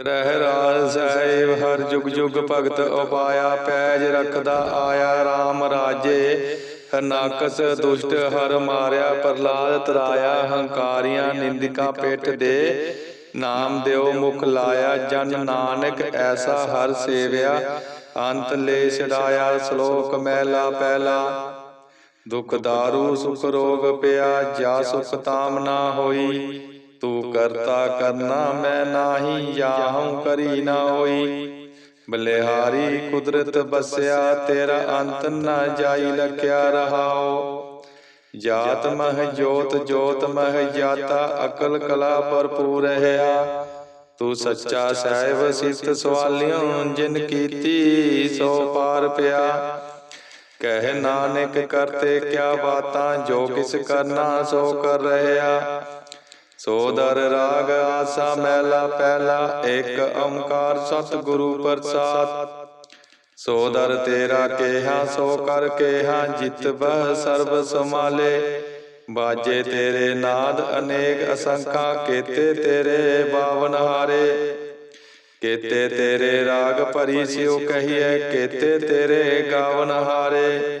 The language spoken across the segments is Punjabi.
ਰਹਿ ਰਾਜ ਸਾਹਿਬ, ਹਰ ਜੁਗ ਜੁਗ ਭਗਤ ਉਪਾਇਆ, ਪੈਜ ਰੱਖਦਾ ਆਇਆ RAM ਰਾਜੇ। ਹਰਨਾਕਸ ਦੁਸ਼ਟ ਹਰ ਮਾਰਿਆ ਪ੍ਰਲਾਦ ਤਰਾਇਆ, ਹੰਕਾਰੀਆਂ ਨਿੰਦਿਕਾਂ ਪਿੱਠ ਦੇ। ਨਾਮ ਦਿਓ ਮੁਖ ਲਾਇਆ, ਜਨ ਨਾਨਕ ਐਸਾ ਹਰ ਸੇਵਿਆ। ਅੰਤ ਲੈ ਛਡਾਇਆ, ਸ਼ਲੋਕ ਮਹਿਲਾ ਪਹਿਲਾ। ਦੁਖ ਦਾਰੂ ਸੁਖ ਰੋਗ ਪਿਆ, ਜਾ ਸੁਖ ਤਾਮ ਨਾ ਹੋਈ। ਤੂੰ ਕਰਤਾ ਕਰਨਾ ਮੈਂ ਨਾਹੀ ਜਾਹਉ ਕਰੀ ਨਾ ਹੋਈ। ਬਲਿਹਾਰੀ ਕੁਦਰਤ ਬਸਿਆ, ਤੇਰਾ ਅੰਤ ਨਾ ਜਾਈ, ਲਖਿਆ ਰਹਾਓ। ਜਾਤ ਮਹ ਜੋਤ ਜੋਤ ਮਹ ਜਾਤਾ, ਅਕਲ ਕਲਾ ਭਰਪੂਰ ਰਹਾ ਤੂੰ ਸੱਚਾ ਸਾਹਿਬ ਸਿਫਤ ਸਵਾਲਿਓ ਜਿਨ ਕੀਤੀ, ਸੋ ਪਾਰ ਪਿਆ। ਕਹਿ ਨਾਨਕ ਕਰਤੇ ਕਿਆ ਬਾਤਾਂ, ਜੋ ਕਿਸ ਕਰਨਾ, ਸੋ ਕਰ ਰਹਿਆ। ਸੋ ਦਰ ਰਾਗ ਆਸਾ ਮਹਿਲਾ ਪਹਿਲਾ ਇੱਕ ਓੰਕਾਰ ਸਤਿਗੁਰੂ ਪ੍ਰਸਾਦ। ਸੋ ਦਰ ਤੇਰਾ ਕੇਹਾ ਸੋ ਕਰ ਕੇਹਾ ਜਿਤ ਬਹ ਸਰਬ ਸਮਾਲੇ ਬਾਜੇ ਤੇਰੇ ਨਾਦ ਅਨੇਕ ਅਸੰਖਾ ਕੇਤੇ ਤੇਰੇ ਬਾਵਨ ਹਾਰੇ। ਕੇਤੇ ਤੇਰੇ ਰਾਗ ਭਰੀ ਸਿਉ ਕਹੀਏ ਕੇਤੇ ਤੇਰੇ ਗਾਵਨ ਹਾਰੇ।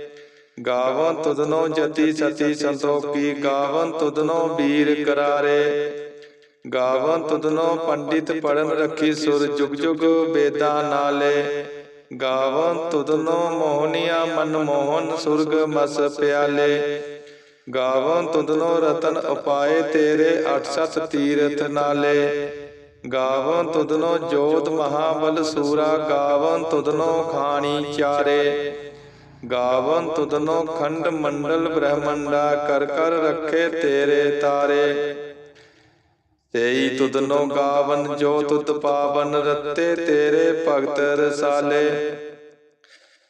ਗਾਵਨ ਤੁਧਨੋ ਜਤੀ ਸਤੀ ਸੰਤੋਖੀ, ਗਾਵਨ ਤੁਧਨੋ ਵੀਰ ਕਰਾਰੇ। ਗਾਵਨ ਤੁਧਨੋ ਪੰਡਿਤ ਪੜਨ ਰੱਖੀ ਸੁਰ ਜੁਗ ਜੁਗ ਵੇਦਾਂ ਨਾਲੇ। ਗਾਵਨ ਤੁਧਨੋ ਮੋਹਨੀਆ ਮਨ ਮੋਹਨ ਸੁਰਗ ਮਸ ਪਿਆਲੇ। ਗਾਵਨ ਤੁਧਨੋ ਰਤਨ ਉਪਾਏ ਤੇਰੇ ਅਠ ਸਤ ਤੀਰਥ ਨਾਲੇ। ਗਾਵਨ ਤੁਧਨੋ ਜੋਤ ਮਹਾਬਲ ਸੂਰਾ, ਗਾਵਨ ਤੁਧਨੋ ਖਾਣੀ ਚਾਰੇ। ਗਾਵਨ ਤੁਦਨੋ ਖੰਡ ਮੰਡਲ ਬ੍ਰਹਮੰਡਾ ਕਰ ਕਰ ਰੱਖੇ ਤੇਰੇ ਤਾਰੇ। ਤੇਈ ਤੁਧਨੋ ਗਾਵਨ ਜੋ ਤੁਤ ਪਾਵਨ ਰੱਤੇ ਤੇਰੇ ਭਗਤ ਰਸਾਲੇ।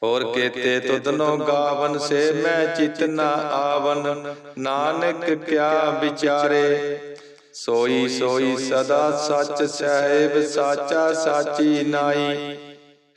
ਹੋਰ ਕੇਤੇ ਤੁਦਨੋ ਗਾਵਨ ਸੇ ਮੈਂ ਚਿਤ ਨਾ ਆਵਨ, ਨਾਨਕ ਕਿਆ ਵਿਚਾਰੇ। ਸੋਈ ਸੋਈ ਸਦਾ ਸੱਚ ਸਹਿਬ ਸਾਚਾ ਸਾਚੀ ਨਾਈ।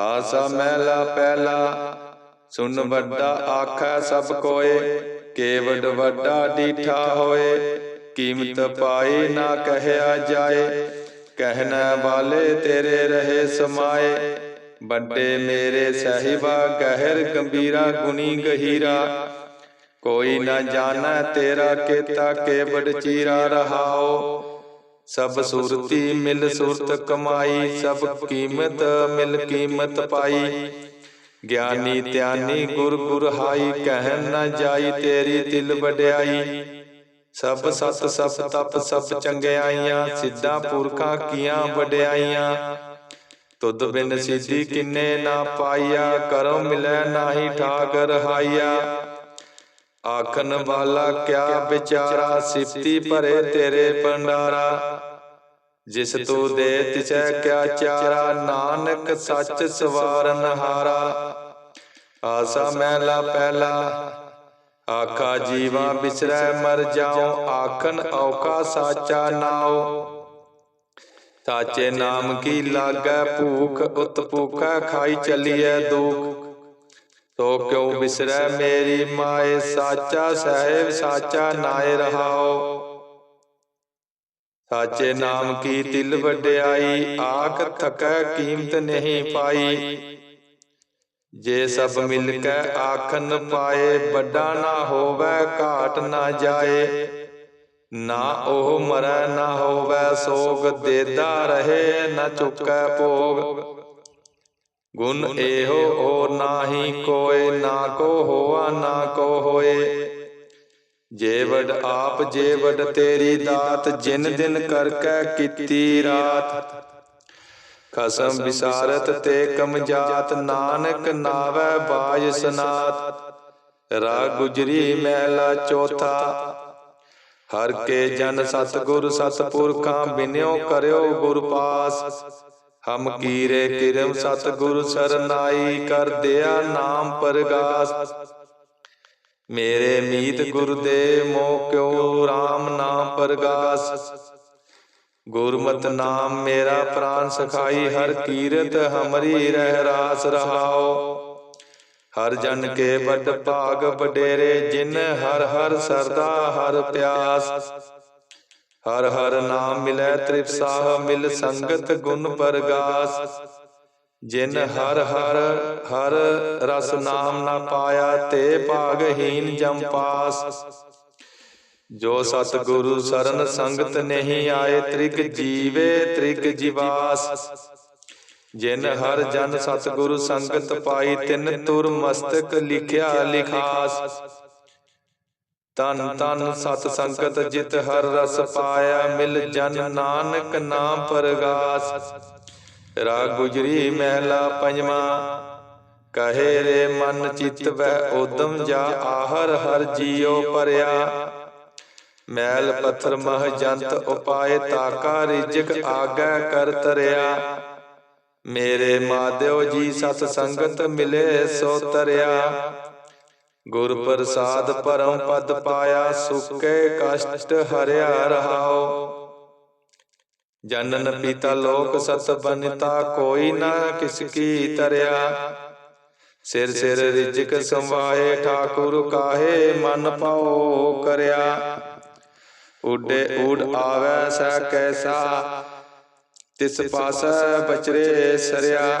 ਆਸਾ ਮਹਿਲਾ ਪਹਿਲਾ, ਸੁਨ ਵੱਡਾ ਆਖੈ ਸਭ ਕੋਏ ਕੇਵਡ ਵੱਡਾ ਡੀਠਾ ਹੋਏ, ਕੀਮਤ ਪਾਈ ਨਾ ਕਹਿਆ ਜਾਏ ਕਹਿਣਾ ਵਾਲੇ ਤੇਰੇ ਰਹੇ ਸਮਾਏ, ਵੱਡੇ ਮੇਰੇ ਸਹਿਬਾ ਗਹਿਰ ਗੰਭੀਰਾ ਗੁਣੀ ਗਹੀਰਾ, ਕੋਈ ਨਾ ਜਾਣੈ ਤੇਰਾ ਕੀਤਾ ਕੇਵਡ ਚੀਰਾ ਰਹਾਓ ਸਭ ਸੂਰਤੀ ਮਿਲ ਸੂਰਤ ਕਮਾਈ, ਸਭ ਕੀਮਤ ਮਿਲ ਕੀਮਤ ਪਾਈ। ਗਿਆਨੀ ਧਿਆਨੀ ਗੁਰ ਗੁਰ ਹਾਈ ਕਹਿ ਨਾ ਜਾਈ ਤੇਰੀ ਦਿਲ ਵਡਿਆਈ। ਸਭ ਸਤ ਸਭ ਤਪ ਸਭ ਚੰਗਿਆਈਆਂ, ਸਿੱਧਾ ਪੁਰਖਾਂ ਕੀਆਂ ਵਡਿਆਈਆਂ। ਤੁਧ ਬਿਨ ਸਿੱਧੀ ਕਿੰਨੇ ਨਾ ਪਾਈਆ ਕਰੋ ਮਿਲੈ ਨਾਹੀ ਠਾਕ ਰਹਾਈਆ ਆਖਣ ਵਾਲਾ ਕਿਆ ਵਿਚਾਰਾ ਸਿਫਤੀ ਭਰੇ ਤੇਰੇ ਭੰਡਾਰਾ। ਜਿਸ ਤੂੰ ਦੇ ਤਿਸੈ ਕਿਆ ਚਾਰਾ ਨਾਨਕ ਸੱਚ ਸਵਾਰਨ ਹਾਰਾ। ਆਸਾ ਮਹਿਲਾ ਪਹਿਲਾ। ਆਖਾ ਜੀਵਾ ਬਿਸਰੈ ਮਰ ਜਾਉ। ਆਖਣ ਔਕਾ ਸਾਚਾ ਨਾਉ। ਸਾਚੇ ਨਾਮ ਕੀ ਲਾਗੈ ਭੂਖ ਉਤ ਭੂਖਾ ਖਾਈ ਚੱਲੀਐ ਦੁਖ। ਤੋ ਕਿਉ ਬਿਸਰੈ ਮੇਰੀ ਮਾਏ ਸਾਚਾ ਸਹਿਬ, ਸਾਚਾ ਨਾਏ ਰਹਾਓ। ਸਾਚੇ ਨਾਮ ਕੀ ਤਿਲ ਵਡਿਆਈ, ਆਖ ਥਕੈ ਕੀਮਤ ਨਹੀਂ ਪਾਈ। ਜੇ ਸਭ ਮਿਲ ਕੇ ਆਖਨ ਪਾਏ, ਵੱਡਾ ਨਾ ਹੋਵੇ, ਘਾਟ ਨਾ ਜਾਏ। ਨਾ ਉਹ ਮਰੈ, ਨਾ ਹੋਵੇ ਸੋਗ, ਦੇਦਾ ਰਹੇ, ਨਾ ਚੁੱਕੈ ਭੋਗ। ਗੁਣ ਇਹੋ ਹੋਰ ਨਾਹੀ ਕੋਏ ਨਾ ਕੋ ਹੋਆ ਨਾ ਕੋ ਹੋਏ। ਜੇ ਵਡ ਆਪ ਜੇ ਵਡ ਤੇਰੀ ਦਾਤ ਜਿਨ ਦਿਨ ਕਰ ਕੈ ਕੀਤੀ ਰਾਤ। ਖਸਮ ਵਿਸਾਰਤ ਤੇ ਕਮ ਜਾਤ ਨਾਨਕ ਨਾਵੈ ਬਾਜ ਸਨਾਤ। ਰਾਗ ਗੁਜਰੀ ਮਹਿਲਾ ਚੌਥਾ। ਹਰ ਕੇ ਜਨ ਸਤਗੁਰ ਸਤਪੁਰਖਾਂ ਬਿਨਿਓ ਕਰਿਓ ਗੁਰ ਪਾਸ ਹਮ ਕੀਰੇ ਕਿਰਮ ਸਤਗੁਰ ਸਰਨਾਈ ਕਰ ਦਿਆ ਨਾਮ ਪਰਗਾਸ। ਮੇਰੇ ਮੀਤ ਗੁਰ ਦੇ ਕਿਉ RAM ਨਾਮ ਪਰਗਾਸ। ਗੁਰਮਤਿ ਨਾਮ ਮੇਰਾ ਪ੍ਰਾਨ ਸਖਾਈ, ਹਰ ਕੀਰਤ ਹਮਰੀ ਰਹਿ ਰਾਸ ਰਹਾਓ ਹਰ ਜਨ ਕੇ ਵੱਡ ਭਾਗ ਵਡੇਰੇ, ਜਿਨ ਹਰ ਹਰ ਸਰਦਾ ਹਰ ਪਿਆਸ। ਹਰ ਹਰ ਨਾਮ ਮਿਲੈ ਤ੍ਰਿਪਸਾਹ ਮਿਲ ਸੰਗਤ ਗੁਣ ਪਰਗਾਸ। ਜਿਨ ਹਰ ਹਰ ਹਰ ਰਸ ਨਾਮ ਨਾ ਪਾਇਆ, ਤੇ ਭਾਗਹੀਨ ਜਮ ਪਾਸ। ਜੋ ਸਤ ਗੁਰੂ ਸਰਨ ਸੰਗਤ ਨਹੀਂ ਆਏ, ਤ੍ਰਿਗ ਜੀਵੇ, ਤ੍ਰਿਗ ਜਿਵਾਸ। ਜਿਨ ਹਰ ਜਨ ਸਤ ਗੁਰੂ ਸੰਗਤ ਪਾਈ, ਤਿਨ ਤੁਰ ਮਸਤਕ ਲਿਖਿਆ ਲਿਖਾਸ। ਤਨ ਤਨ ਸਤ ਸੰਗਤ ਜਿਤ ਹਰ ਰਸ ਪਾਇਆ, ਮਿਲ ਜਨ ਨਾਨਕ ਨਾਮ ਪਰਗਾਸ। ਰਾਗ ਗੁਜਰੀ ਮਹਿਲਾ ਪੰਜਵਾ, ਕਹੇ ਰੇ ਮਨ ਚਿਤ ਵੈ ਉਦਮ ਜਾ, ਆਹਰ ਹਰ ਜੀਉ ਪਰਿਆ। ਮੈਲ ਪੱਥਰ ਮਹ ਜੰਤ ਉਪਾਏ ਤਾਕਾ ਰਿਜਕ ਆਗੈ ਕਰ ਤਰਿਆ। ਮੇਰੇ ਮਾਧਿਓ ਜੀ ਸਤ ਸੰਗਤ ਮਿਲੇ ਸੋ ਤਰਿਆ। ਗੁਰ ਪ੍ਰਸਾਦ ਪਰਮ ਪਦ ਪਾਇਆ, ਸੁਕੇ ਕਸ਼ਟ ਹਰਿਆ ਰਹਾਓ ਜਨਨ ਪੀਤਾ ਲੋਕ ਸਤ ਬਨਿਤਾ, ਕੋਈ ਨਾ ਕਿਸ ਕੀ ਤਰਿਆ। ਸਿਰ ਸਿਰ ਰਿਜਕ ਸੰਵਾਏ, ਠਾਕੁਰ ਕਾਹੇ ਮਨ ਪਾਓ ਕਰਿਆ। ਉਡੇ ਉਡ ਆਵੈ ਸੈ ਕੈਸਾ, ਤਿਸ ਪਾਸੈ ਬਚਰੇ ਸਰਿਆ।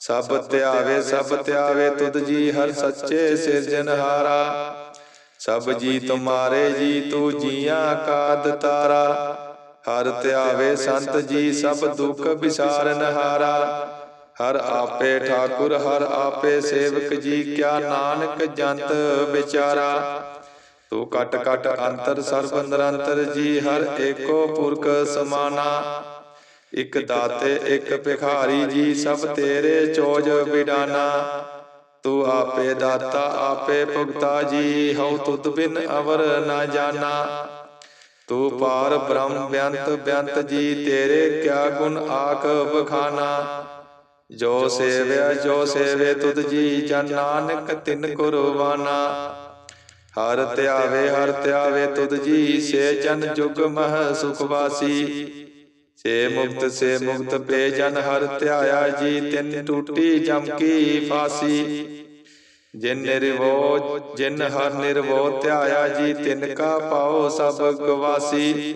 ਸਭ ਧਿਆਵੇ ਸਭ ਧਿਆਵੇ ਤੁਧ ਜੀ ਹਰ ਸੱਚੇ ਸਿਰਜਨਹਾਰਾ ਸਭ ਜੀ ਤੁਮਾਰੇ ਜੀ, ਤੂੰ ਜੀਆਂ ਕਾਦ ਤਾਰਾ ਹਰ ਧਿਆਵੇ ਸੰਤ ਜੀ, ਸਭ ਦੁੱਖ ਵਿਸਾਰਨ ਹਾਰਾ। ਹਰ ਆਪੇ ਠਾਕੁਰ, ਹਰ ਆਪੇ ਸੇਵਕ ਜੀ, ਕਿਆ ਨਾਨਕ ਜੰਤ ਵਿਚਾਰਾ। ਤੂੰ ਕਟ ਕਟ ਅੰਤਰ, ਸਰਬ ਨਿਰੰਤਰ ਜੀ, ਹਰ ਏਕੋ ਪੁਰਖ ਸਮਾਨਾ। ਇਕ ਦਾਤੇ ਇਕ ਭਿਖਾਰੀ ਜੀ ਸਭ ਤੇਰੇ ਚੋਜ ਵਿਡਾਨਾ ਤੂੰ ਆਪੇ ਦਾਤਾ ਆਪੇ ਭੁਗਤਾ ਜੀ। ਹਉ ਤੁਧ ਬਿਨ ਅਵਰ ਨਾ ਜਾਣਾ। ਤੂੰ ਪਾਰ ਬ੍ਰਹਮ ਬਿਆੰਤ ਬਿਆੰਤ ਜੀ। ਤੇਰੇ ਕਿਆ ਗੁਣ ਆਖ ਬਖਾਨਾ ਜੋ ਸੇਵਿਆ ਜੋ ਸੇਵੇ ਤੁਧ ਜੀ ਜਨ ਨਾਨਕ ਤਿਨ ਕੁਰਬਾਨਾ। ਹਰ ਧਿਆਵੇ ਹਰ ਧਿਆਵੇ ਤੁਧ ਜੀ। ਸੇ ਜਨ ਜੁਗ ਮਹ ਸੁਖ ਵਾਸੀ ਸੇ ਮੁਕਤ ਸੇ ਮੁਕਤ ਪੇ ਜਨ ਹਰ ਧਿਆਇਆ ਜੀ, ਤਿਨ ਟੂਟੀ ਜਮ ਕੀ ਫਾਸੀ। ਜਿਨ ਨਿਰਵੋ, ਜਿਨ ਹਰ ਨਿਰਵੋ ਧਿਆਇਆ ਜੀ, ਤਿਨ ਕਾ ਪਾਓ ਸਭ ਗਵਾਸੀ।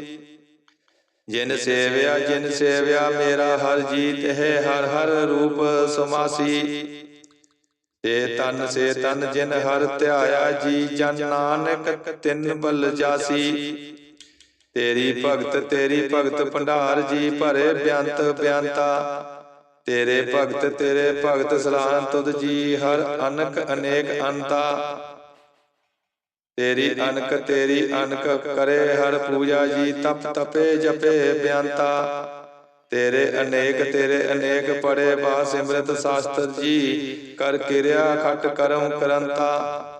ਜਿਨ ਸੇਵਿਆ ਜਿਨ ਸੇਵਿਆ, ਮੇਰਾ ਹਰ ਜੀਤ ਹੈ, ਹਰ ਹਰ ਰੂਪ ਸਮਾਸੀ। ਤੇ ਤਨ, ਸੇ ਤਨ ਜਿਨ ਹਰ ਧਿਆਇਆ ਜੀ, ਜਨ ਨਾਨਕ ਤਿਨ ਬਲ ਜਾਸੀ। ਤੇਰੀ ਭਗਤ ਤੇਰੀ ਭਗਤ ਭੰਡਾਰ ਜੀ ਭਰੇ ਬਿਆੰਤ ਬਿਆੰਤਾ ਤੇਰੇ ਭਗਤ ਤੇਰੇ ਭਗਤ ਸਲਾਹਨ ਤੁਧ ਜੀ ਹਰ ਅਨਕ ਅਨੇਕ ਅੰਤਾ। ਤੇਰੀ ਅਨਕ ਤੇਰੀ ਅਨਕ ਕਰੇ ਹਰ ਪੂਜਾ ਜੀ ਤਪ ਤਪੇ ਜਪੇ ਬਿਆੰਤਾ। ਤੇਰੇ ਅਨੇਕ ਤੇਰੇ ਅਨੇਕ ਪੜੇ ਬਾ ਸਿਮਰਤ ਸਾਸਤਰ ਜੀ। ਕਰ ਕਿਰਿਆ ਖਟ ਕਰਮ ਕਰੰਤਾ।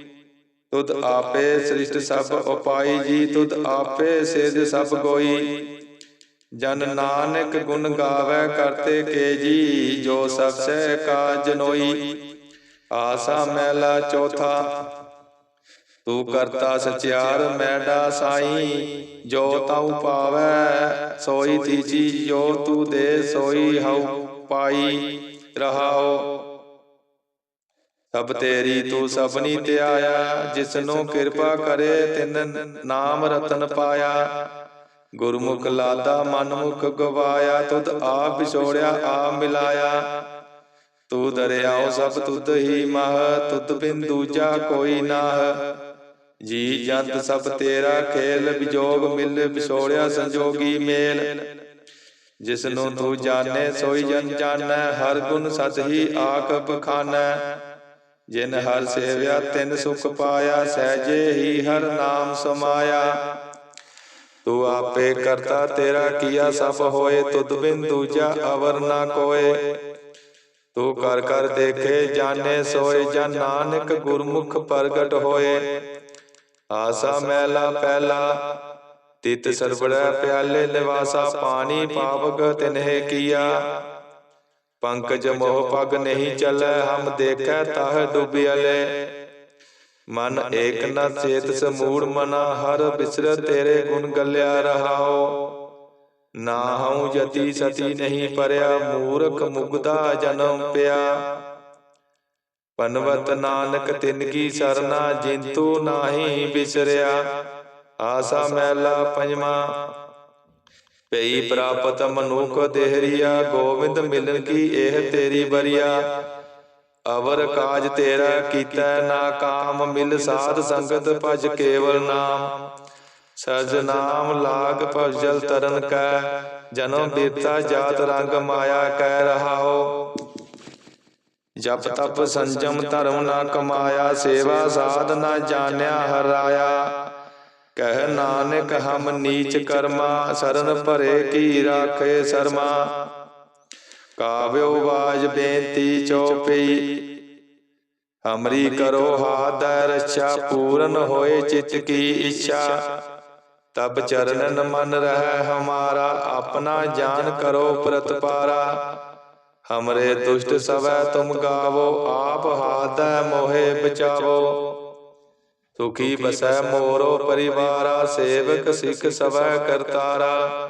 ਤੁਧ ਆਪੇ ਸ੍ਰਿਸ਼ਟ ਸਭ ਉਪਾਈ ਜੀ ਤੁਧ ਆਪੇ ਸਿਧ ਸਭ ਕੋਈ। ਜਨ ਨਾਨਕ ਗੁਣ ਗਾਵੇ ਕਰਤੇ ਕੇ ਜੀ ਜੋ ਸਭ ਸਹਿ ਕਾ ਜਨੋਈ ਆਸਾ ਮਹਿਲਾ ਚੌਥਾ। ਤੂੰ ਕਰਤਾ ਸਚਿਆਰ ਮੈਡਾ ਸਾਈ। ਜੋ ਤਉ ਪਾਵੈ ਸੋਈ ਤੀਜੀ। ਜੋ ਤੂੰ ਦੇ ਸੋਈ ਹਉ ਪਾਈ। ਰਹਾਓ। ਸਭ ਤੇਰੀ ਤੂੰ ਸਭਨੀ ਧਿਆਇਆ ਜਿਸਨੂੰ ਕਿਰਪਾ ਕਰੇ ਤਿਨ ਨਾਮ ਰਤਨ ਪਾਇਆ। ਗੁਰਮੁਖ ਲਾਦਾ ਮਨਮੁਖ ਗਵਾਇਆ ਤੁਧ ਆਪ ਵਿਛੋੜਿਆ ਆਪ ਮਿਲਾਇਆ। ਤੂੰ ਦਰਿਆਓ ਸਭ ਤੁਧ ਹੀ ਮਹ ਤੁਧ ਬਿਨ ਦੂਜਾ ਕੋਈ ਨਾਹ ਜੀ ਜੰਤ ਸਭ ਤੇਰਾ ਖੇਲ ਵਿਜੋਗ ਮਿਲ ਵਿਛੋੜਿਆ ਸੰਜੋਗੀ ਮੇਲ। ਜਿਸ ਨੂੰ ਤੂੰ ਜਾਣੇ ਸੋਈ ਜਨ ਜਾਣੈ ਹਰ ਗੁਣ ਸਤ ਹੀ ਆਖ ਬਖਾਨੈ ਜਿਨ ਹਰ ਸੇਵਿਆ, ਤਿਨ ਸੁਖ ਪਾਇਆ ਸਹਿਜੇ ਹੀ ਹਰ ਨਾਮ ਸਮਾਇਆ। ਤੂੰ ਆਪੇ ਕਰਤਾ, ਤੇਰਾ ਕੀਆ ਸਭ ਹੋਏ, ਤੁਧ ਬਿਨ ਦੂਜਾ ਅਵਰ ਨਾ ਕੋਏ। ਤੂੰ ਕਰ ਕਰ ਦੇਖੇ, ਜਾਣੇ ਸੋਏ, ਜਨ ਨਾਨਕ ਗੁਰਮੁਖ ਪ੍ਰਗਟ ਹੋਏ। ਆਸਾ ਮੈਲਾ ਪਹਿਲਾ ਤਿਤ ਸਰਬੜਾ ਪਿਆਲੇ, ਨਿਵਾਸਾ ਪਾਣੀ ਪਾਵਕ ਤਿਨਹਿ ਕੀਆ। ਪੰਕਜ ਮੋਹ ਪਗ ਨਹੀਂ ਚੱਲੈ, ਹਮ ਦੇਖੈ ਤਹ ਡੁੱਬਿਆਲੇ ਮਨ ਏਕ ਨ ਚੇਤ ਸਮੂੜ ਮਨਾ, ਹਰ ਬਿਸਰ ਤੇਰੇ ਗੁਣ ਗੱਲਿਆ ਰਹਾਓ ਨਾ ਹਉ ਜਤੀ ਸਤੀ ਨਹੀਂ ਪਰਿਆ, ਮੂਰਖ ਮੁਗਦਾ ਜਨਮ ਪਿਆ। ਪਨਵਤ ਨਾਨਕ ਤਿਨ ਕੀ ਸਰਨਾ, ਜਿੰਤੂ ਨਾਹੀ ਬਿਸਰਿਆ। ਆਸਾ ਮੈਲਾ ਪੰਜਵਾ ਪਈ ਪ੍ਰਾਪਤ ਮਨੁਖ ਦੇਹਰੀਆ, ਗੋਬਿੰਦ ਮਿਲਨ ਕੀ ਇਹ ਤੇਰੀ ਬਰੀਆ? ਅਵਰ ਕਾਜ ਤੇਰਾ ਕੀਤਾ ਨਾ ਕਾਮ, ਮਿਲ ਸਾਧ ਸੰਗਤ ਭਜ ਕੇਵਲ ਨਾਮ। ਸਜ ਨਾਮ ਲਾਗ ਭਜਲ ਤਰਨ ਕੈ, ਜਨਮ ਬੀਤਾ ਜਾਤ ਰੰਗ ਮਾਇਆ ਕਹਿ ਰਹਾਓ ਜਪ ਤਪ ਸੰਜਮ ਧਰਮ ਨਾ ਕਮਾਇਆ, ਸੇਵਾ ਸਾਧ ਨਾ ਜਾਣਿਆ ਹਰਾਇਆ। ਕਹਿ ਨਾਨਕ, ਹਮ ਨੀਚ ਕਰਮਾ ਸਰਨ ਭਰੇ ਕੀ ਰਾਖੇ ਸਰਮਾ। ਕਾਵਿਓ ਬਾਜ ਬੇਨਤੀ ਚੋਪਈ ਹਮਰੀ ਕਰੋ ਹਾਥ ਰੱਛਾ, ਪੂਰਨ ਹੋਏ ਚਿਤ ਕੀ ਇੱਛਾ। ਤਬ ਚਰਨਨ ਮਨ ਰਹਿ ਹਮਾਰਾ, ਆਪਣਾ ਜਾਨ ਕਰੋ ਪ੍ਰਤਪਾਰਾ ਹਮਰੇ ਦੁਸ਼ਟ ਸਵੈ ਤੁਮ ਗਾਵੋ, ਆਪ ਹਾਦੈ ਮੋਹਿ ਬਚਾਵੋ। ਸੁਖੀ ਬਸੈ ਮੋਰੋ ਪਰਿਵਾਰਾ ਸੇਵਕ ਸਿੱਖ ਸਵੈ ਕਰਤਾਰਾ।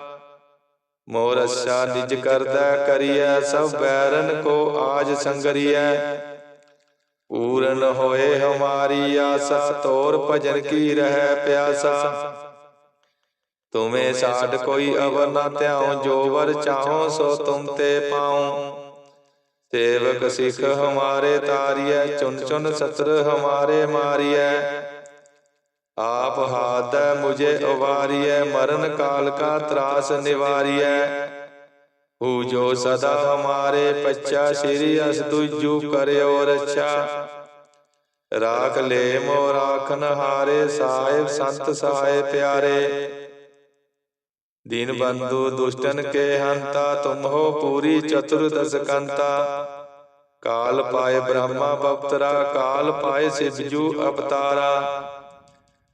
ਮੋਰ ਅਛਾ ਨਿਜ ਕਰਦਾ ਕਰੀਐ ਸਭ ਬੈਰਨ ਕੋ ਆਜ ਸੰਗਰੀਐ। ਪੂਰਨ ਹੋਏ ਹਮਾਰੀ ਆਸਾ ਤੋਰ ਭਜਨ ਕੀ ਰਹਿ ਪਿਆਸਾ। ਤੁਮੇ ਸਾਡ ਕੋਈ ਅਵਰ ਨਾ ਧਿਆਉ ਜੋ ਵਰ ਚਾਹੋ ਸੋ ਤੁਮ ਤੇ ਪਾਉ। ਸੇਵਕ ਸਿੱਖ ਹਮਾਰੇ ਤਾਰੀਐ ਚੁਨ ਚੁਨ ਸਤਰ ਹਮਾਰੇ ਮਾਰੀਐ। ਆਪ ਹਾਦੈ ਮੁਝੇ ਉਵਾਰੀਐ ਮਰਨ ਕਾਲ ਕਾ ਤਰਾਸ ਨਿਵਾਰੀਐ। ਹੂ ਜੋ ਸਦਾ ਹਮਾਰੇ ਪੱਚਾ ਸ੍ਰੀ ਅਸ ਤੁਜੂ ਕਰਿਓ ਰੱਛਾ। ਰਾਖ ਲੈ ਮੋ ਰਾਖਨ ਹਾਰੇ, ਸਾਹਿਬ ਸੰਤ ਸਹਾਇ ਪਿਆਰੇ। ਦੀਨ ਬੰਧੂ ਦੁਸ਼ਟਨ ਕੇ ਹੰਤਾ, ਤੁਮ ਹੋ ਪੂਰੀ ਚਤੁਰਦਸ ਕੰਤਾ। ਕਾਲ ਪਾਏ ਬ੍ਰਹਮਾ ਬਪਤਰਾ, ਕਾਲ ਪਾਏ ਸਿਵਜੂ ਅਵਤਾਰਾ।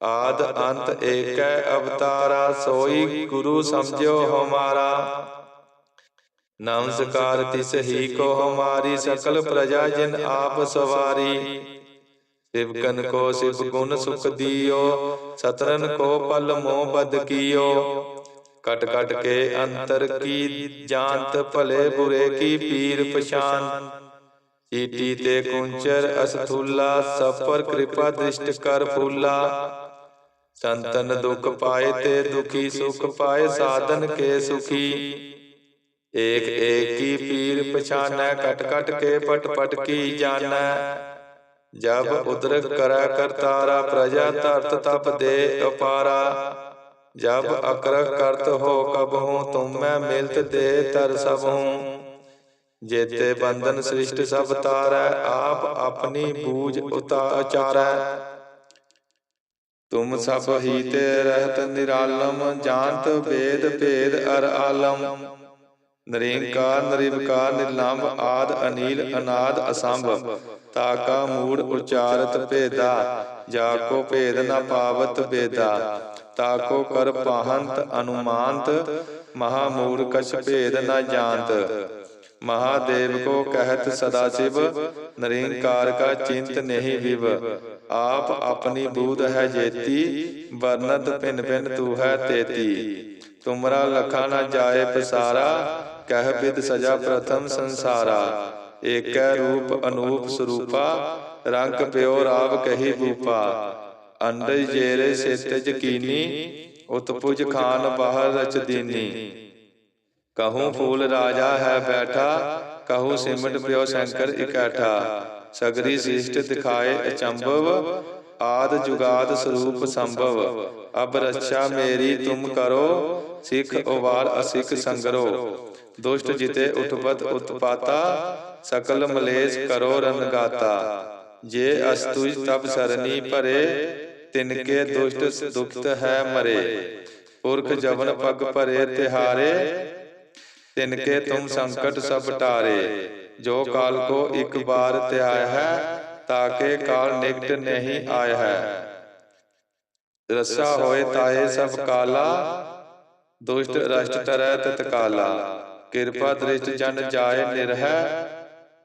ਆਦ ਅੰਤ ਏਕੈ ਅਵਤਾਰਾ ਸੋਈ ਗੁਰੂ ਸਮਝਿਓ ਹਮਾਰਾ। ਨਮਸਕਾਰ ਤਿਸ ਹੀ ਕੋ ਹਮਾਰੀ ਸਕਲ ਪ੍ਰਜਾ ਜਿਨ ਆਪ ਸਵਾਰੀ। ਸਿਵਕਨ ਕੋ ਸਿਵ ਗੁਣ ਸੁਖ ਦਿਓ। ਸਤਰਨ ਕੋ ਪਲ ਮੋ ਬਦ ਕੀਓ। ਕਟ ਕਟ ਕੇ ਅੰਤਰ ਕੀ ਜਾਣਤ ਭਲੇ ਬੁਰੇ ਕੀ ਪੀਰ ਪਛਾਨ। ਚੀਟੀ ਤੇ ਕੁੰਚਰ ਅਸਥੂਲਾ ਸਫਰ ਕਿਰਪਾ ਦ੍ਰਿਸ਼ਟ ਕਰ ਫੂਲਾ। ਸੰਤਨ ਦੁਖ ਪਾਏ ਤੇ ਦੁਖੀ ਸੁਖ ਪਾਏ, ਸਾਧਨ ਕੇ ਸੁਖੀ। ਏਕ ਏਕੀ ਪੀਰ ਪਛਾਨੈ ਕਟ ਕਟ ਕੇ ਪਟ ਪਟ ਕੀ ਜਾਣੈ। ਜਬ ਉਦਰਕ ਕਰੈ ਕਰਤਾਰਾ ਪ੍ਰਜਾ ਧਰਤ ਤਪ ਦੇ ਅਪਾਰਾ। ਜਬ ਅਕਰਖ ਕਰਤ ਹੋ ਕਬਹੂ ਤੁਮ ਮੈਂ ਮਿਲਤ ਦੇ ਤਰ ਸਭੂ। ਜੇਤੇ ਬੰਧਨ ਸ੍ਰਿਸ਼ਟ ਸਭ ਤਾਰੈ, ਆਪ ਆਪਣੀ ਬੂਝ ਉਤਾ ਉਤਾਰੈ ਤੁਮ ਸਭ ਹੀ ਤੇ ਰਹਿਤ ਨਿਰਾਲਮ ਜਾਣਤ ਵੇਦ ਭੇਦ ਅਰ ਆਲਮ। ਨਰੇਂਕਾਰ ਨਰਿਵਕਾਰ ਨਿਰਲੰਭ ਆਦ ਅਨੀਲ ਅਨਾਦ ਅਸੰਭ ਤਾਕਾ ਮੂੜ ਉਚਾਰਤ ਭੇਦਾ। ਜਾ ਕੋ ਭੇਦ ਨ ਪਾਵਤ ਬੇਦਾ ਤਾਕੋ ਕਰ ਪਾਹੰਤ ਅਨੁਮਾਨਤ। ਮਹਾ ਮੂੜ ਕਛ ਭੇਦ ਨ ਜਾਣਤ। ਮਹਾਦੇਵ ਕੋ ਕਹਿਤ ਸਦਾ ਸਿਵ। ਨਰਿੰਕਾਰ ਕਾ ਚਿੰਤ ਨਹੀਂ ਵਿਵ। ਆਪ ਆਪਣੀ ਬੂਧ ਹੈ ਜੇਤੀ, ਵਰਨਤ ਪਿਨ ਪਿਨ ਤੂ ਹੈ ਤੇਤੀ। ਤੁਮਰਾ ਲਖਾ ਨ ਜਾਏ ਪਸਾਰਾ, ਕਹਿ ਬਿਦ ਸਜਾ ਪ੍ਰਥਮ ਸੰਸਾਰਾ। ਏਕੈ ਰੂਪ ਅਨੂਪ ਸਰੂਪਾ, ਰੰਗ ਪਿਓ ਰਾਵ ਕਹੀ ਬੂਪਾ ਅੰਡਜ ਜੇਰੇ ਸੇਤਜ ਜਕੀਨੀ ਉਤਪੁਜ ਖਾਨ ਬਾਹਰ ਰਚ ਦੀਨੀ। ਕਹੂੰ ਫੂਲ ਰਾਜਾ ਹੈ ਬੈਠਾ, ਕਹੂੰ ਸਿਮਟ ਪਿਓ ਸ਼ੰਕਰ ਇਕੱਠਾ। ਸਗਰੀ ਸ੍ਰਿਸ਼ਟ ਦਿਖਾਏ ਅਚੰਭਵ, ਆਦ ਜੁਗਾਦ ਸਰੂਪ ਸੰਭਵ। ਅਬ ਰੱਛਾ ਮੇਰੀ ਤੁਮ ਕਰੋ, ਸਿੱਖ ਉਵਾਰ ਅਸਿੱਖ ਸੰਗਰੋ। ਦੁਸ਼ਟ ਜਿਤੇ ਉਠਪਤ ਉਤਪਾਤਾ, ਸਕਲ ਮਲੇਸ਼ ਕਰੋ ਰਨਗਾਤਾ ਜੇ ਅਸਤੁਜ ਤਬ ਸਰਨੀ ਭਰੇ, ਤਿਨਕੇ ਦੁਸ਼ਟ ਦੁਖਤ ਹੈ ਮਰੇ। ਪੁਰਖ ਜਵਨ ਪਗ ਭਰੇ ਤਿਹਾਰੇ, ਤਿਨਕੇ ਤੁਮ ਸੰਕਟ ਸਭ ਟਾਰੇ। ਜੋ ਕਾਲ ਕੋ ਇੱਕ ਬਾਰ ਧਿਆਇ ਹੈ ਤਾਕੇ ਕਾਲ ਨਿਕਟ ਨਹੀਂ ਆਇਆ ਹੈ। ਰਸਾ ਹੋਏ ਤਾਏ ਸਭ ਕਾਲਾ ਦੁਸ਼ਟ ਰਸ਼ਟ ਤਰੈ ਤਤਕਾਲਾ ਕਿਰਪਾ ਦ੍ਰਿਸ਼ਟ ਜਨ ਜਾਏ ਨਿਰਹਿ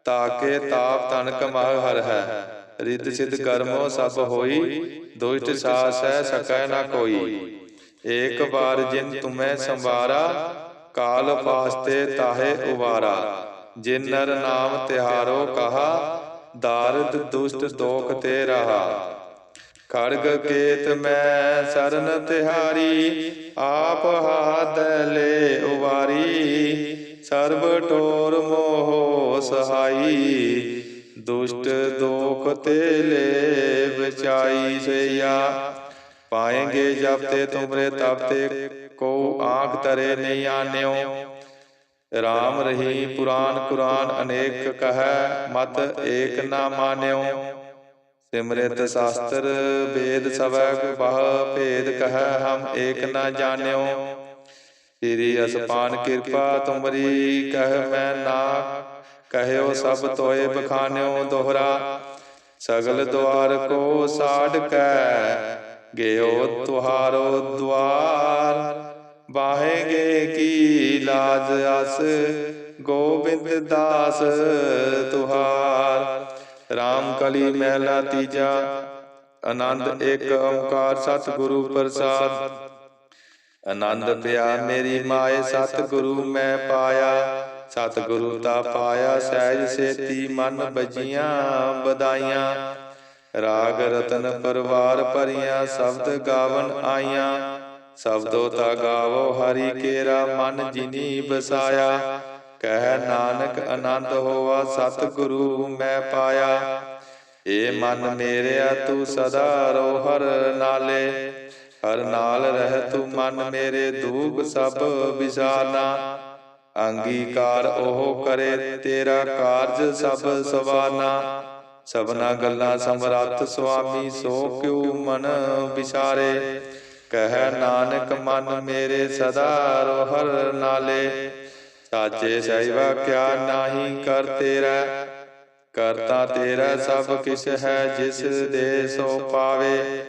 ਤਾਕੇ ਤਾਪ ਤਨ ਕਮਾਹ ਹਰ ਹੈ। ਰਿੱਧ ਸਿਧ ਕਰਮੋ ਸਭ ਹੋਈ ਦੁਸ਼ਟ ਸਾਸ ਹੈ ਸਕੈ ਨਾ ਕੋਈ। ਏਕ ਬਾਰ ਜਿਨ ਤੁਮੈ ਸੰਵਾਰਾ ਕਾਲ ਪਾਸਤੇ ਤਾਹੇ ਉਵਾਰਾ। ਜਿਨ ਨਰ ਨਾਮ ਤਿਹਾਰੋ ਕਹਾ ਦਾਰਦ ਦੁਸ਼ਟ ਦੋਖ ਤੇ ਰਹਾ। ਖੜਗ ਕੇਤ ਮੈਂ ਸਰਨ ਤਿਹਾਰੀ ਆਪ ਹਾਥ ਲੈ ਉਵਾਰੀ। ਸਰਬ ਟੋਰ ਮੋਹ ਸਹਾਈ। ਦੁਸ਼ਟ ਦੋਖ ਤੇ ਲੈ ਬਚਾਈ ਸਈਆ ਪਾਏਂਗੇ ਜਬ ਤੇ ਤੁਮਰੇ ਤਬ ਤੇ ਕੋ ਆਂਖ ਤਰੇ ਨਹੀਂ ਆਨਿਓ ਰਾਮ ਰਹੀ ਪੁਰਾਨ ਕੁਰਾਨ ਅਨੇਕ ਕਹੈ, ਮਤ ਏਕ ਨਾ ਮਾਨਿਓ। ਸਿਮਰਿਤ ਸ਼ਾਸਤਰ ਵੇਦ ਸਭੈ ਬਹੁ ਭੇਦ ਕਹੈ, ਹਮ ਏਕ ਨਾ ਜਾਣਿਓ। ਤੇਰੀ ਅਸਪਾਨ ਕਿਰਪਾ ਤੁਮਰੀ ਕਹਿ, ਮੈਂ ਨਾ ਕਹਿਓ ਸਭ ਤੋਏ ਬਖਾਨਿਓ ਦੋਹਰਾ। ਸਗਲ ਦੁਆਰ ਕੋ ਸਾੜ ਕੈ ਗਿਓ ਤੁਹਾਰੋ ਦੁਆਰ। ਬਾਹੇਗੇ ਕੀ ਲਾਜ ਅਸ, ਗੋਬਿੰਦ ਦਾਸ ਤੁਹਾਰ। RAM ਕਲੀ ਮਹਿਲਾ ਤੀਜਾ, ਆਨੰਦ ਇੱਕ ਓੰਕਾਰ ਸਤਿਗੁਰੂ ਪ੍ਰਸਾਦ। ਆਨੰਦ ਪਿਆ ਮੇਰੀ ਮਾਏ, ਸਤਿਗੁਰੂ ਮੈਂ ਪਾਇਆ। ਸਤਿਗੁਰੂ ਦਾ ਪਾਇਆ, ਸਹਿਜ ਸੇਤੀ ਮਨ ਬਜੀਆਂ ਬਦਾਈਆਂ ਰਾਗ ਰਤਨ ਪਰਵਾਰ ਭਰੀਆਂ, ਸ਼ਬਦ ਗਾਵਨ ਆਈਆਂ। ਸ਼ਬਦੋ ਤਾ ਗਾਵੋ ਹਰੀ ਕੇਰਾ ਮਨ ਜਿਨੀ ਬਸਾਇਆ। ਕਹਿ ਨਾਨਕ ਆਨੰਦ ਹੋਵਾ ਸਤਿਗੁਰੂ ਮੈਂ ਪਾਇਆ। ਏ ਮਨ ਮੇਰਿਆ, ਤੂੰ ਸਦਾ ਰੋ ਹਰ ਨਾਲੇ। ਹਰ ਨਾਲ ਰਹਿ ਤੂੰ ਮਨ ਮੇਰੇ ਦੂਖ ਸਭ ਵਿਸਾਰਨਾ। ਅੰਗੀਕਾਰ ਉਹ ਕਰੇ, ਤੇਰਾ ਕਾਰਜ ਸਭ ਸਵਾਰਨਾ। ਸਭਨਾ ਗੱਲਾਂ ਸਮਰੱਥ ਸੁਆਮੀ, ਸੋ ਕਿਉ ਮਨ ਵਿਚਾਰੇ ਕਹਿ ਨਾਨਕ ਮਨ ਮੇਰੇ ਸਦਾ ਰੋ ਹਰ ਨਾਲੇ। ਸਾਚੇ ਸਹਿਬਾ ਕਿਆ ਨਾਹੀ ਕਰ ਤੇਰਾ ਕਰਤਾ ਤੇਰਾ ਸਭ ਕਿਛ ਹੈ ਜਿਸ ਦੇ ਸੋ ਪਾਵੇ।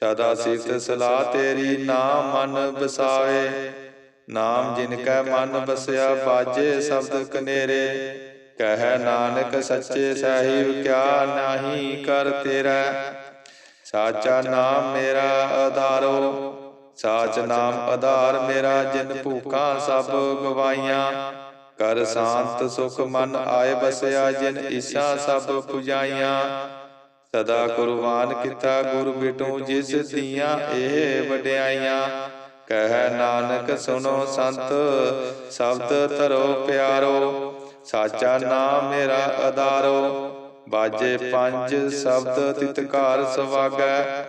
ਸਦਾ ਸਿਫਤ ਸਲਾਹ ਤੇਰੀ ਨਾਮ ਮਨ ਬਸਾਵੇ ਨਾਮ ਜਿਨ ਕੈ ਮਨ ਬਸਿਆ ਬਾਜੇ ਸ਼ਬਦ ਕਨੇਰੇ। ਕਹਿ ਨਾਨਕ ਸੱਚੇ ਸਾਹਿਬ ਕਿਆ ਨਾਹੀ ਕਰ ਤੇਰਾ। ਸਾਚਾ ਨਾਮ ਮੇਰਾ ਆਧਾਰੋ। ਸਾਚ ਨਾਮ ਆਧਾਰ ਮੇਰਾ ਜਿਨ ਭੂਖਾਂ ਸਭ ਗਵਾਈਆਂ ਕਰ ਸ਼ਾਂਤ ਸੁਖ ਮਨ ਆਏ ਬਸਿਆ ਜਿਨ ਈਸ਼ਾ ਸਭ ਪੁਜਾਈਆਂ। ਸਦਾ ਕੁਰਬਾਨ ਕੀਤਾ ਗੁਰ ਬਿਟੂ ਜਿਸ ਦੀਆਂ ਇਹ ਵਡਿਆਈਆਂ। ਕਹਿ ਨਾਨਕ ਸੁਨੋ ਸੰਤ ਸ਼ਬਦ ਧਰੋ ਪਿਆਰੋ। ਸਾਚਾ ਨਾਮ ਮੇਰਾ ਆਧਾਰੋ। ਬਾਜੇ ਪੰਜ ਸ਼ਬਦ ਤਿਤਕਾਰ ਸਵਾਗੈ।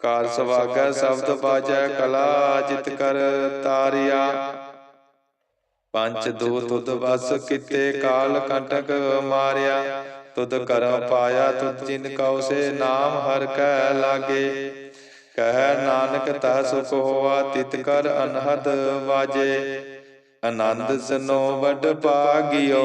ਕਾਰ ਸਵਾਗੈ ਸ਼ਬਦ ਬਾਜੈ ਕਲਾ ਜਿਤ ਕਰ ਤਾਰਿਆ। ਪੰਚ ਦੋ ਤੁਧ ਵਸ ਕਿਤੇ ਕਾਲ ਕੰਟਕ ਮਾਰਿਆ। ਤੁਧ ਕਰਮ ਪਾਇਆ ਤੁਧ ਜਿਨ ਕਉ ਸੇ ਨਾਮ ਹਰ ਕੈ ਲਾਗੇ। ਕਹਿ ਨਾਨਕ ਤਾ ਸੁਖ ਹੋਆ ਤਿਤ ਕਰ ਅਨਹਦ ਵਾਜੇ। ਆਨੰਦ ਸਨੋ ਵੱਡ ਭਾਗਿਓ।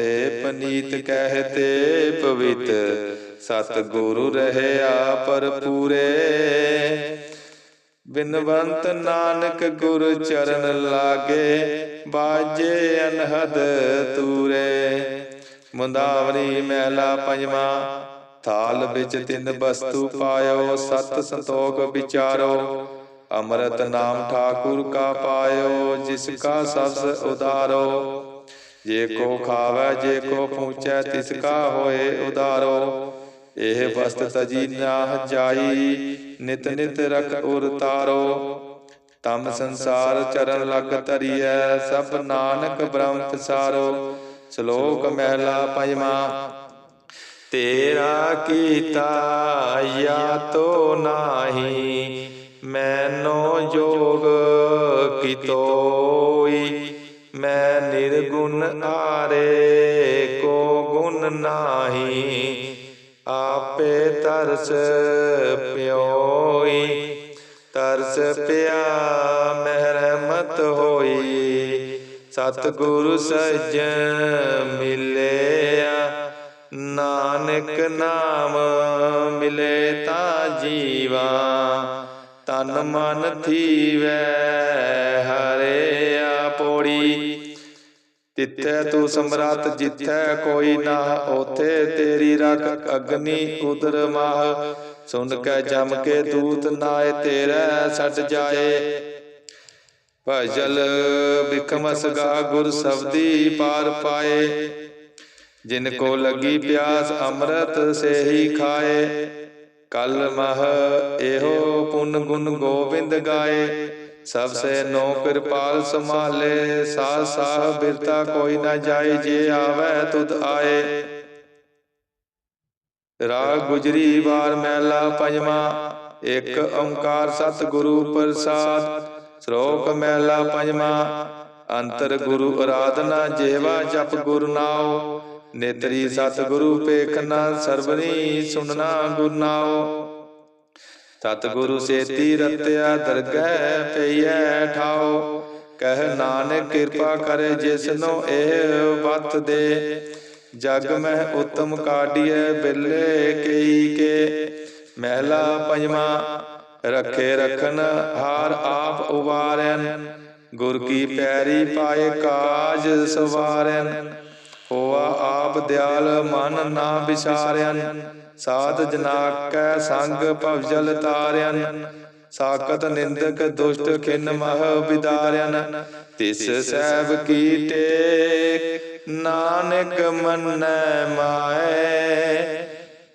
ਤੇ ਪਨੀਤ ਕਹਤੇ, ਪਵਿੱਤ। ਸਤ ਗੁਰੂ ਰਹਿਆ ਪਰ। ਪੂਰੇ ਬਿਨਵੰਤ ਨਾਨਕ ਗੁਰ ਚਰਨ ਲਾਗੇ, ਬਾਜੇ ਅਨਹਦ ਤੂਰੇ। ਮੁੰਦਾਵਰੀ ਮਹਿਲਾ ਪੰਜਵਾ, ਥਾਲ ਵਿੱਚ ਤਿੰਨ ਵਸਤੂ ਪਾਇਓ, ਸਤ ਸੰਤੋਖ ਵਿਚਾਰੋ। ਅੰਮ੍ਰਿਤ ਨਾਮ ਠਾਕੁਰ ਕਾ ਪਾਇਓ, ਜਿਸ ਕਾ ਸਬਸ ਉਦਾਰੋ ਜੇ ਕੋ ਖਾਵੇ, ਜੇ ਕੋ ਪੂਛੈ ਤਿਸ ਕਾ ਹੋਏ ਉਦਾਰੋ। ਇਹ ਵਸਤ ਤਜੀ ਨਾ ਜਾਈ, ਨਿਤ ਨਿਤ ਰਖ ਉਰ ਤਾਰੋ। ਤਮ ਸੰਸਾਰ ਚਰਨ ਲਗ ਧਰੀਐ, ਸਭ ਨਾਨਕ ਬ੍ਰਹਮ ਪਸਾਰੋ ਸ਼ਲੋਕ ਮਹਿਲਾ ਪੰਜਵਾ, ਤੇਰਾ ਕੀਤਾ ਯਾ ਤੋ ਨਾਹੀ, ਮੈਨੋ ਜੋਗ ਕਿਤੋਈ ਮੈਂ ਨਿਰਗੁਣ ਆਰੇ ਕੋ ਗੁਣ ਨਾਹੀ, ਆਪੇ ਤਰਸ ਪਿਓਈ। ਤਰਸ ਪਿਆ, ਮਹਿਰਮਤ ਹੋਈ, ਸਤਿਗੁਰੂ ਸੱਜਣ ਮਿਲਿਆ। ਨਾਨਕ ਨਾਮ ਮਿਲੇ ਤਾਂ ਜੀਵਾ, ਤਨ ਮਨ ਥੀਵੈ ਹਰਿਆ। ਪੋੜੀ। ਤਿੱਥੈ ਤੂੰ ਸਮਰਤ ਜਿੱਥੈ ਕੋਈ ਨਾ ਉਥੇ ਤੇਰੀ ਰਖ ਅਗਨੀ ਉਦਰ ਮਾਹ। ਸੁਣ ਕੇ ਜਮ ਕੇ ਦੂਤ ਨਾਏ, ਤੇਰੇ ਛੱਡ ਜਾਏ। ਭਜਲ ਬਿਕਮਸ ਗੁਰ ਸਬਦੀ ਪਾਰ ਪਾਏ। ਜਿਨ ਕੋ ਲੱਗੀ ਪਿਆਸ ਅੰਮ੍ਰਿਤ, ਸੇਹੀ ਖਾਏ। ਕਲ ਮਹ ਇਹੋ ਪੁਨ ਗੁਣ ਗੋਬਿੰਦ ਗਾਏ। ਸਭ ਸੇ ਨੋ ਕਿਰਪਾਲ ਸੰਭਾਲੇ, ਸਾਹ ਸਾਹ ਬਿਰਤਾ ਕੋਈ ਨਾ ਜਾਏ, ਜੇ ਆਵੇ ਤੁਧ ਆਏ। ਰਾਗ ਗੁਜਰੀ ਵਾਰ ਮਹਿਲਾ ਪੰਜਵਾ, ਇੱਕ ਓੰਕਾਰ ਸਤਿਗੁਰੂ ਪ੍ਰਸਾਦ ਸ਼ਲੋਕ ਮਹਿਲਾ ਪੰਜਵਾ। ਅੰਤਰ ਗੁਰੂ ਅਰਾਧਨਾ ਜੇਵਾ ਜਪ ਗੁਰ ਨਾਉ, ਨੇਤਰੀ ਸਤਿਗੁਰੂ ਪੇਖਨਾ ਸਰਬਨੀ ਸੁਨਣਾ ਗੁਰ ਨਾਉ। ਸਤਿਗੁਰੂ ਸੇਤੀ ਰਤਿਆ ਦਰਗਹਿ ਪਈਐ ਠਾਉ ਕਹਿ ਨਾਨਕ ਕਿਰਪਾ ਕਰੇ ਜਿਸਨੋ ਇਹ ਵਤ ਦੇ। ਜਗ ਮਹਿ ਉਤਮ ਕਾਢੀਐ ਬਿਲੇ ਕਈ ਕੇ। ਮਹਿਲਾ ਪੰਜਵਾ ਰੱਖੇ ਰਖਨ ਹਾਰ ਆਪ ਉਵਾਰੈਨ। ਗੁਰ ਕੀ ਪੈਰੀ ਪਾਏ ਕਾਜ ਸਵਾਰੈਨ। ਹੋਆ ਆਪ ਦਿਆਲ ਮਨ ਨਾ ਵਿਸਾਰਿਆਨ ਸਾਧ ਜਨਾ ਕੈ ਸੰਗ ਭਵਜਲ ਤਾਰਿਆਨ ਸਾਕਤ ਨਿੰਦਕ ਦੁਸ਼ਟ ਖਿਨ ਮਹ ਵਿਦਾਰਿਆਨ ਤਿਸ ਸਹਿਬ ਕੀ ਟੇਕ, ਨਾਨਕ ਮੰਨੈ ਮਾਏ,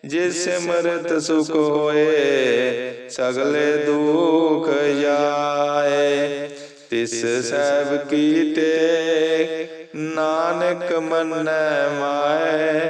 ਜਿਸ ਸਿਮਰਤ ਸੁਖ ਹੋਏ, ਸਗਲੇ ਦੁਖ ਜਾਏ। ਤਿਸ ਸਹਿਬ ਕੀ ਟੇਕ, ਨਾਨਕ ਮੰਨੈ ਮਾਏ